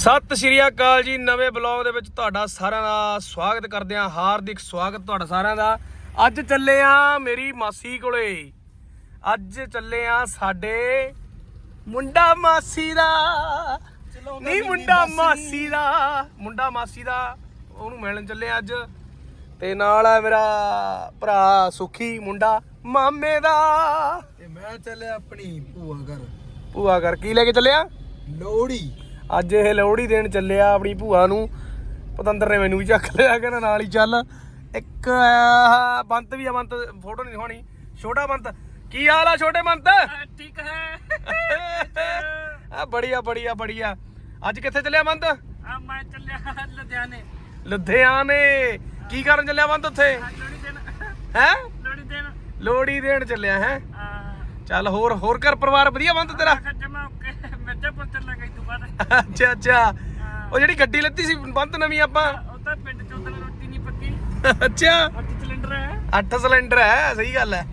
ਸਤਿ ਸ਼੍ਰੀ ਅਕਾਲ ਜੀ ਨਵੇਂ ਬਲੌਗ ਦੇ ਵਿੱਚ ਤੁਹਾਡਾ ਸਾਰਿਆਂ ਦਾ ਸਵਾਗਤ ਕਰਦੇ ਹਾਂ ਹਾਰਦਿਕ ਸਵਾਗਤ ਤੁਹਾਡਾ ਸਾਰਿਆਂ ਦਾ। ਅੱਜ ਚੱਲੇ ਆ ਮੇਰੀ ਮਾਸੀ ਕੋਲੇ। ਅੱਜ ਚੱਲੇ ਆ ਸਾਡੇ ਮੁੰਡਾ ਮਾਸੀ ਦਾ। ਨਹੀਂ ਮੁੰਡਾ ਮਾਸੀ? ਦਾ। ਮੁੰਡਾ ਮਾਸੀ ਦਾ ਉਹਨੂੰ ਮਿਲਣ ਚੱਲੇ ਆ ਅੱਜ। ਤੇ ਨਾਲ ਆ ਮੇਰਾ ਭਰਾ ਸੁਖੀ ਮੁੰਡਾ ਮਾਮੇ ਦਾ। ਤੇ ਮੈਂ ਚੱਲਿਆ ਆਪਣੀ ਭੂਆ ਘਰ। ਭੂਆ ਕਰ ਕੀ ਲੈ ਕੇ ਚੱਲਿਆ ਲੋਹੜੀ। ਅੱਜ ਇਹ ਲੋਹੜੀ ਦੇਣ ਚੱਲਿਆ ਆਪਣੀ ਭੂਆ ਨੂੰ। ਪਤੰਦਰ ਨੇ ਮੈਨੂੰ ਵੀ ਚੱਕ ਲਿਆ ਕਹਿੰਦਾ ਨਾਲ ਹੀ ਚੱਲ। ਇੱਕ ਆਹ ਬੰਤ ਵੀ ਆ ਬੰਤ ਫੋਟੋ ਨਹੀਂ ਦਿਖਾਉਣੀ। ਛੋਟਾ ਬੰਤ। ਕੀ ਹਾਲ ਆ ਛੋਟੇ ਬੰਤ? ਠੀਕ ਹੈ। ਆ ਬੜੀਆ ਬੜੀਆ ਬੜੀਆ। ਅੱਜ ਕਿੱਥੇ ਚੱਲਿਆ ਬੰਤ? ਆ ਮੈਂ ਚੱਲਿਆ ਲੁਧਿਆਣੇ। ਲੁਧਿਆਣੇ। ਕੀ ਕਰਨ ਚੱਲਿਆ ਬੰਤ ਉੱਥੇ? ਲੋੜੀ ਦੇਣ। ਹੈ? ਲੋੜੀ ਦੇਣ। ਲੋਹੜੀ ਦੇਣ ਚੱਲਿਆ ਹੈ? ਆ ਚੱਲ ਹੋਰ ਹੋਰ ਘਰ ਪਰਿਵਾਰ ਵਧੀਆ ਬੰਤ ਤੇਰਾ ਜਮਾ ਓਕੇ ਮਿਰਜ਼ਾਪੁਰ ਚੱਲਾ ਗਈ ਤੂੰ ਬਾਅਦ ਅੱਛਾ ਅੱਛਾ। ਉਹ ਜਿਹੜੀ ਗੱਡੀ ਲੱਤੀ ਸੀ ਬੰਤ ਨਵੀਂ ਆਪਾਂ। ਉਹ ਤਾਂ ਪਿੰਡ ਚ ਉਦੋਂ ਰੋਟੀ ਨਹੀਂ ਪੱਕੀ। ਅੱਛਾ। ਅੱਠ ਸਿਲੰਡਰ ਹੈ। 8 ਸਿਲੰਡਰ ਹੈ ਸਹੀ ਗੱਲ ਹੈ।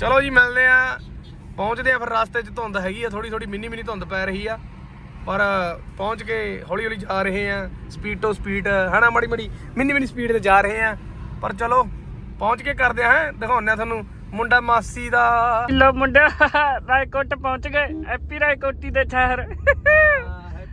ਚਲੋ ਜੀ ਮਿਲਦੇ ਆ ਪਹੁੰਚਦੇ ਆ ਫਿਰ ਰਸਤੇ 'ਚ ਧੁੰਦ ਹੈਗੀ ਆ ਥੋੜੀ ਥੋੜੀ ਮਿੰਨੀ ਮਿੰਨੀ ਧੁੰਦ ਪੈ ਰਹੀ ਆ। ਪਰ ਪਹੁੰਚ ਕੇ ਹੌਲੀ ਹੌਲੀ ਜਾ ਰਹੇ ਆ ਸਪੀਡ ਤੋਂ ਸਪੀਡ ਹਨਾ ਮਾੜੀ ਮਾੜੀ ਮਿੰਨੀ ਮਿੰਨੀ ਸਪੀਡ ਤੇ ਜਾ ਰਹੇ ਆ ਪਰ ਚਲੋ ਪਹੁੰਚ ਕੇ ਕਰਦੇ ਆ ਦਿਖਾਉਂਦੇ ਆ ਤੁਹਾਨੂੰ ਮੁੰਡਾ ਮਾਸੀ ਦਾ। ਲੋ ਮੁੰਡਾ ਰਾਏਕੋਟ ਪਹੁੰਚ ਗਏ। ਹੈਪੀ ਰਾਏਕੋਟੀ ਦੇ ਸ਼ਹਿਰ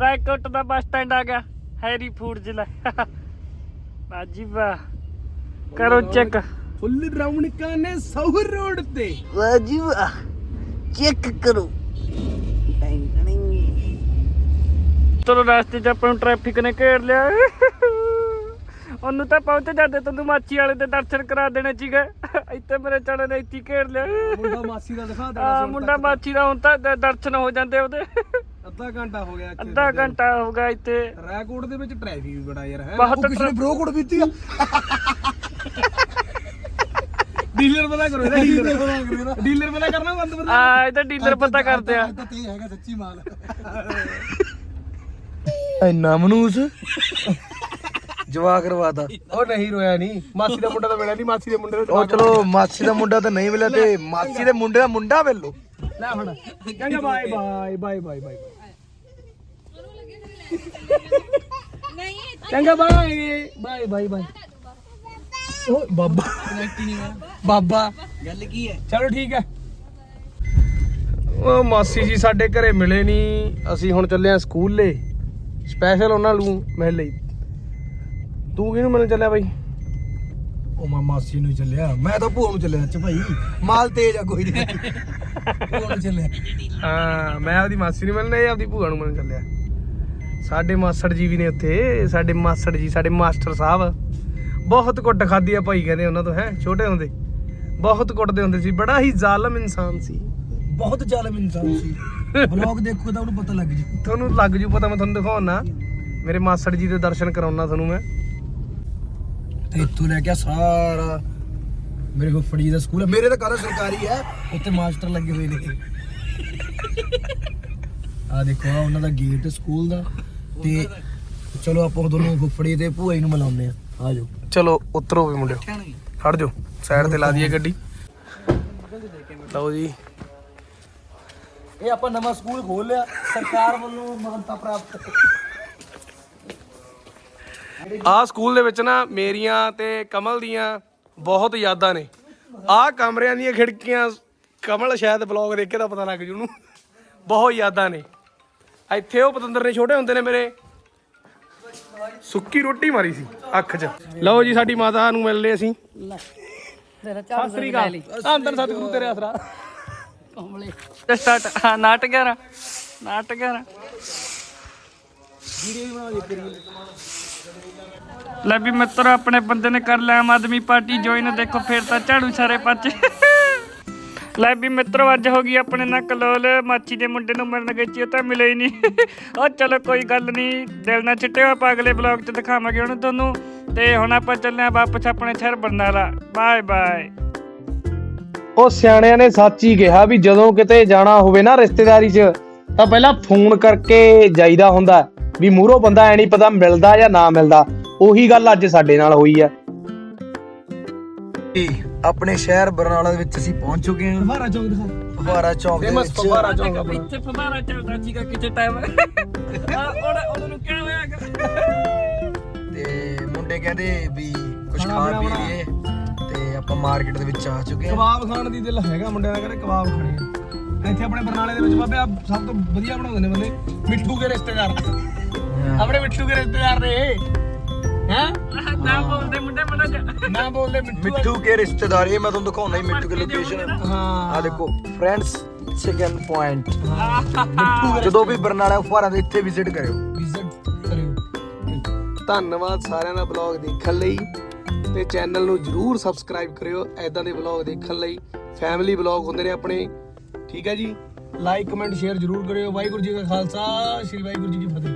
ਰਾਏਕੋਟ ਦਾ ਬੱਸ ਸਟੈਂਡ ਆ ਗਿਆ। ਹੈਰੀ ਫੂਡ ਜ਼ਿਲ੍ਹਾ। ਬਾਜੀ ਵਾਹ। ਕਰੋ ਚੈੱਕ ਫੁੱਲ ਰੌਣਕਾਂ ਨੇ ਸੌਰ ਰੋਡ ਤੇ? ਬਾਜੀ ਵਾਹ। ਚੈੱਕ ਕਰੋ। ਚਲੋ ਰਸਤੇ 'ਚ ਆਪਾਂ ਨੂੰ ਟ੍ਰੈਫਿਕ ਨੇ ਘੇਰ ਲਿਆ। ਉਹਨੂੰ ਤਾਂ ਪਹੁੰਚ ਜਾਂਦੇ ਤੈਨੂੰ ਮਾਚੀ ਵਾਲੇ ਦੇ ਦਰਸ਼ਨ ਕਰਾ ਦੇਣੇ ਸੀਗੇ। ਇੱਥੇ ਮੇਰੇ ਚੜੇ ਨੇ ਇੱਥੇ ਘੇਰ ਲਿਆ। ਮੁੰਡਾ ਮਾਸੀ ਦਾ ਦਿਖਾ ਦੇਣਾ ਸੀ ਮੁੰਡਾ। ਮਾਚੀ ਦਾ ਹੁਣ ਤਾਂ ਦਰਸ਼ਨ ਹੋ ਜਾਂਦੇ ਉਹਦੇ। ਅੱਧਾ ਘੰਟਾ ਹੋ ਗਿਆ ਇੱਥੇ ਅੱਧਾ ਘੰਟਾ ਹੋ ਗਿਆ ਇੱਥੇ। ਰੈਕੋਰਡ ਦੇ ਵਿੱਚ ਟ੍ਰੈਫਿਕ ਵੀ ਬੜਾ ਯਾਰ ਹੈ ਬਹੁਤ ਕਿਸੇ ਨੇ ਬ్రో ਕੋਡ ਪੀਤੀ ਆ। ਡੀਲਰ ਪਤਾ ਕਰੋ ਇਹਦਾ ਡੀਲਰ ਡੀਲਰ ਪਤਾ ਕਰਨਾ ਬੰਦ ਬੰਦ ਆ ਇਹਦਾ ਡੀਲਰ ਪਤਾ ਕਰਦੇ ਆ। ਤਾਂ ਤੇ ਹੈਗਾ ਸੱਚੀ ਮਾਲ। ਇੰਨਾ ਮਨੂਸ। ਜਵਾ ਕਰਵਾਤਾ ਉਹ ਨਹੀਂ ਰੋਇਆ ਨਹੀਂ ਮਾਸੀ ਦਾ ਮੁੰਡਾ ਤਾਂ ਮਿਲਿਆ ਨਹੀਂ ਮਾਸੀ ਦੇ ਮੁੰਡੇ ਦਾ ਉਹ ਚਲੋ ਮਾਸੀ ਦਾ ਮੁੰਡਾ ਤਾਂ ਨਹੀਂ ਮਿਲਿਆ ਤੇ ਮਾਸੀ ਦੇ ਮੁੰਡੇ ਦਾ ਮੁੰਡਾ ਵੇਲੋ ਲੈ ਹੁਣ। ਕਹਿੰਦਾ bye bye bye bye bye ਚੰਗਾ ਬਾਏ। Bye bye bye. ਉਹ ਬਾਬਾ। ਬਾਬਾ। ਗੱਲ ਕੀ ਹੈ? ਚਲੋ ਠੀਕ ਹੈ। ਉਹ ਮਾਸੀ ਜੀ ਸਾਡੇ ਘਰੇ ਮਿਲੇ ਨਹੀਂ ਅਸੀਂ ਹੁਣ ਚੱਲੇ ਆ ਸਕੂਲੇ। ਸਪੈਸ਼ਲ ਉਹਨਾਂ ਨੂੰ ਮਿਲ ਲਈ। ਤੂੰ ਕਿਹਨੂੰ ਮਿਲਣ ਚੱਲਿਆ ਬਾਈ? ਉਹ ਮੈਂ ਮਾਸੀ ਨੂੰ ਚੱਲਿਆ। ਮੈਂ ਤਾਂ ਭੂਆ ਨੂੰ ਚੱਲਿਆ ਅੱਛਾ ਭਾਈ। ਮਾਲ ਤੇਜ ਆ ਕੋਈ ਨਹੀਂ। ਭੂਆ ਨੂੰ ਚੱਲਿਆ। ਹਾਂ ਮੈਂ ਆਪਦੀ ਮਾਸੀ ਨੂੰ ਮਿਲਣਾ ਇਹ ਆਪਦੀ ਭੂਆ ਨੂੰ ਮਿਲਣ ਚੱਲਿਆ। ਸਾਡੇ ਮਾਸੜ ਜੀ ਵੀ ਨੇ ਉੱਥੇ ਸਾਡੇ ਮਾਸੜ ਜੀ ਸਾਡੇ ਮਾਸਟਰ ਸਾਹਿਬ। ਬਹੁਤ ਕੁੱਟ ਖਾਦੀ ਆ ਭਾਈ ਕਹਿੰਦੇ ਉਹਨਾਂ ਤੋਂ ਹੈ ਛੋਟੇ ਹੁੰਦੇ। ਬਹੁਤ ਕੁੱਟਦੇ ਹੁੰਦੇ ਸੀ ਬੜਾ ਹੀ ਜ਼ਾਲਮ ਇਨਸਾਨ ਸੀ। ਬਹੁਤ ਜ਼ਾਲਮ ਇਨਸਾਨ ਸੀ। ਬਲੌਗ ਦੇਖੋ ਤਾਂ ਉਹਨੂੰ ਪਤਾ ਲੱਗ ਜੂ ਤੁਹਾਨੂੰ ਲੱਗ ਜੂ ਪਤਾ ਮੈਂ ਤੁਹਾਨੂੰ ਦਿਖਾਉਣਾ। ਮੇਰੇ ਮਾਸੜ ਜੀ ਦੇ ਦਰਸ਼ਨ ਕਰਾਉਣਾ ਤੁਹਾਨੂੰ ਮੈਂ। ਤੇ ਇੱਥੋਂ ਲੈ ਕੇ ਸਾਰਾ। ਮੇਰੇ ਕੋਲ ਫੜੀ ਦਾ ਸਕੂਲ ਹੈ ਮੇਰੇ ਤਾਂ ਕਾਲਾ ਸਰਕਾਰੀ ਹੈ ਉੱਥੇ ਮਾਸਟਰ ਲੱਗੇ ਹੋਏ ਨੇ। ਆ ਦੇਖੋ ਆ ਉਹਨਾਂ ਦਾ ਗੇਟ ਸਕੂਲ ਦਾ। ਤੇ ਚਲੋ ਆਪਾਂ ਦੋਨੋਂ ਫੁੱਫੜੀ ਤੇ ਭੂਆ ਜੀ ਨੂੰ ਮਿਲਾਉਂਦੇ ਆ। ਆ ਜਾਓ। ਚਲੋ ਉਤਰੋ ਵੀ ਮੁੰਡਿਓ। ਖੜ ਜਾਓ। ਸਾਈਡ ਤੇ ਲਾ ਦਈਏ ਗੱਡੀ। ਲਓ ਜੀ। ਇਹ ਆਪਾਂ ਨਵਾਂ ਸਕੂਲ ਖੋਲ ਲਿਆ। ਸਰਕਾਰ ਵੱਲੋਂ ਮਾਨਤਾ ਪ੍ਰਾਪਤ। ਆਹ ਸਕੂਲ ਦੇ ਵਿੱਚ ਨਾ ਮੇਰੀਆਂ ਤੇ ਕਮਲ ਦੀਆਂ ਬਹੁਤ ਯਾਦਾਂ ਨੇ। ਆਹ ਕਮਰਿਆਂ ਦੀਆਂ ਖਿੜਕੀਆਂ ਕਮਲ ਸ਼ਾਇਦ ਬਲੌਗ ਦੇਖ ਕੇ ਤਾਂ ਪਤਾ ਲੱਗ ਜੂ ਉਹਨੂੰ। ਬਹੁਤ ਯਾਦਾਂ ਨੇ। ਇੱਥੇ ਉਹ ਪਤੰਦਰ ਨੇ ਛੋਟੇ ਹੁੰਦੇ ਨੇ ਮੇਰੇ। ਸੁੱਕੀ ਰੋਟੀ ਮਾਰੀ ਸੀ ਅੱਖ 'ਚ। ਲਓ ਜੀ ਸਾਡੀ ਮਾਤਾ ਨੂੰ ਮਿਲ ਲਏ ਅਸੀਂ। ਸਤਿ ਸ੍ਰੀ ਅਕਾਲ। ਅੰਦਰ ਸਤਿਗੁਰੂ ਤੇਰੇ ਆਸਰਾ। ਸਟਾਰਟ ਹਾਂ ਨਾਟ 11 ਨਾਟ 11 ਲੈ ਵੀ ਮਿੱਤਰ ਆਪਣੇ ਬੰਦੇ ਨੇ ਕਰ ਲਿਆ ਆਮ ਆਦਮੀ ਪਾਰਟੀ ਜੁਆਇਨ ਦੇਖੋ ਫਿਰ ਤਾਂ ਝਾੜੂ ਸਾਰੇ ਪਾਸੇ ਲੈ ਵੀ ਮਿੱਤਰੋ, ਅੱਜ ਹੋ ਗਈ ਆਪਣੇ ਨਾਲ ਕਲੋਲ ਮਾਚੀ ਦੇ ਮੁੰਡੇ ਨੂੰ ਮਿਲਣ ਗਈ ਸੀ, ਉਹ ਤਾਂ ਮਿਲੇ ਹੀ ਨਹੀਂ। ਉਹ ਚਲੋ ਕੋਈ ਗੱਲ ਨਹੀਂ, ਦਿਲ ਨਾ ਛਿੱਟਿਓ, ਆਪਾਂ ਅਗਲੇ ਬਲੌਗ 'ਚ ਦਿਖਾਵਾਂਗੇ ਹੁਣ ਤੁਹਾਨੂੰ। ਤੇ ਹੁਣ ਆਪਾਂ ਚੱਲਦੇ ਹਾਂ ਵਾਪਸ ਆਪਣੇ ਸ਼ਹਿਰ ਬਰਨਾਲਾ। Bye bye. ਉਹ ਸਿਆਣਿਆਂ ਨੇ ਸੱਚ ਹੀ ਕਿਹਾ ਵੀ ਜਦੋਂ ਕਿਤੇ ਜਾਣਾ ਹੋਵੇ ਨਾ ਰਿਸ਼ਤੇਦਾਰੀ 'ਚ, ਤਾਂ ਪਹਿਲਾਂ ਫੋਨ ਕਰਕੇ ਜਾਈਦਾ ਹੁੰਦਾ, ਵੀ ਮੂਹਰੋਂ ਬੰਦਾ ਐ ਨਹੀਂ ਪਤਾ ਮਿਲਦਾ ਜਾਂ ਨਾ ਮਿਲਦਾ। ਉਹੀ ਗੱਲ ਅੱਜ ਸਾਡੇ ਨਾਲ ਹੋਈ ਆ। ਜੀ, ਆਪਣੇ ਸ਼ਹਿਰ ਬਰਨਾਲਾ ਦੇ ਵਿੱਚ ਅਸੀਂ ਪਹੁੰਚ ਚੁੱਕੇ ਹਾਂ। ਫਵਾਰਾ ਚੌਕ ਦਿਖਾ। ਫਵਾਰਾ ਚੌਕ ਦੇ ਫੇਮਸ ਵਿੱਚ। ਫਵਾਰਾ ਚੌਕ ਆਪਣਾ। ਇੱਥੇ ਫਵਾਰਾ ਚੱਲਦਾ ਸੀਗਾ ਕਿਤੇ ਟਾਈਮ ਉਹਦਾ ਉਹਨੂੰ ਰੁਕਿਆ ਹੋਇਆ ਤੇ ਮੁੰਡੇ ਕਹਿੰਦੇ ਵੀ ਕੁਝ ਖਾ ਪੀ ਲਈਏ ਤੇ ਆਪਾਂ ਮਾਰਕੀਟ ਦੇ ਵਿੱਚ ਆ ਚੁੱਕੇ ਹਾਂ। ਕਬਾਬ ਖਾਣ ਦੀ ਦਿਲ ਹੈਗਾ ਮੁੰਡਿਆਂ ਦਾ ਕਹਿੰਦੇ ਕਬਾਬ ਖਾਣੇ ਆ। ਇੱਥੇ ਆਪਣੇ ਬਰਨਾਲੇ ਦੇ ਵਿੱਚ ਬਾਬੇ ਆ ਸਭ ਤੋਂ ਵਧੀਆ ਬਣਾਉਂਦੇ ਨੇ ਬੰਦੇ ਮਿੱਠੂ ਕੇ ਰਿਸ਼ਤੇਦਾਰ। ਆਪਣੇ ਮਿੱਠੂ ਕੇ ਰਿਸ਼ਤੇਦਾਰ ਨੇ ਹੈ? ਨਾ ਬੋਲਦੇ ਮੁੰਡੇ ਮਨਾ ਨਾ ਬੋਲਦੇ ਮਿੱਠੂ ਮਿੱਠੂ ਕੇ ਰਿਸ਼ਤੇਦਾਰ ਇਹ ਮੈਂ ਤੁਹਾਨੂੰ ਦਿਖਾਉਣਾ ਹੀ ਮਿੱਠੂ ਕੇ ਲੋਕੇਸ਼ਨ ਹਾਂ। ਆ ਦੇਖੋ ਫਰੈਂਡਸ ਸੈਕੰਡ ਪੁਆਇੰਟ ਜਦੋਂ ਵੀ ਬਰਨਾਲਾ ਫੁਹਾਰਾ ਦੇ ਇੱਥੇ ਵਿਜ਼ਿਟ ਕਰਿਓ। ਵਿਜ਼ਿਟ ਕਰਿਓ। ਧੰਨਵਾਦ ਸਾਰਿਆਂ ਦਾ ਬਲੌਗ ਦੇਖਣ ਲਈ ਤੇ ਚੈਨਲ ਨੂੰ ਜਰੂਰ ਸਬਸਕ੍ਰਾਈਬ ਕਰਿਓ ਐਦਾਂ ਦੇ ਬਲੌਗ ਦੇਖਣ ਲਈ। ਫੈਮਿਲੀ ਬਲੌਗ ਹੁੰਦੇ ਨੇ ਆਪਣੇ। ਠੀਕ ਹੈ ਜੀ? ਲਾਈਕ ਕਮੈਂਟ ਸ਼ੇਅਰ ਜਰੂਰ ਕਰਿਓ। ਵਾਹਿਗੁਰੂ ਜੀ ਕਾ ਖਾਲਸਾ ਸ੍ਰੀ ਵਾਹਿਗੁਰੂ ਜੀ ਕੀ ਫਤਿਹ।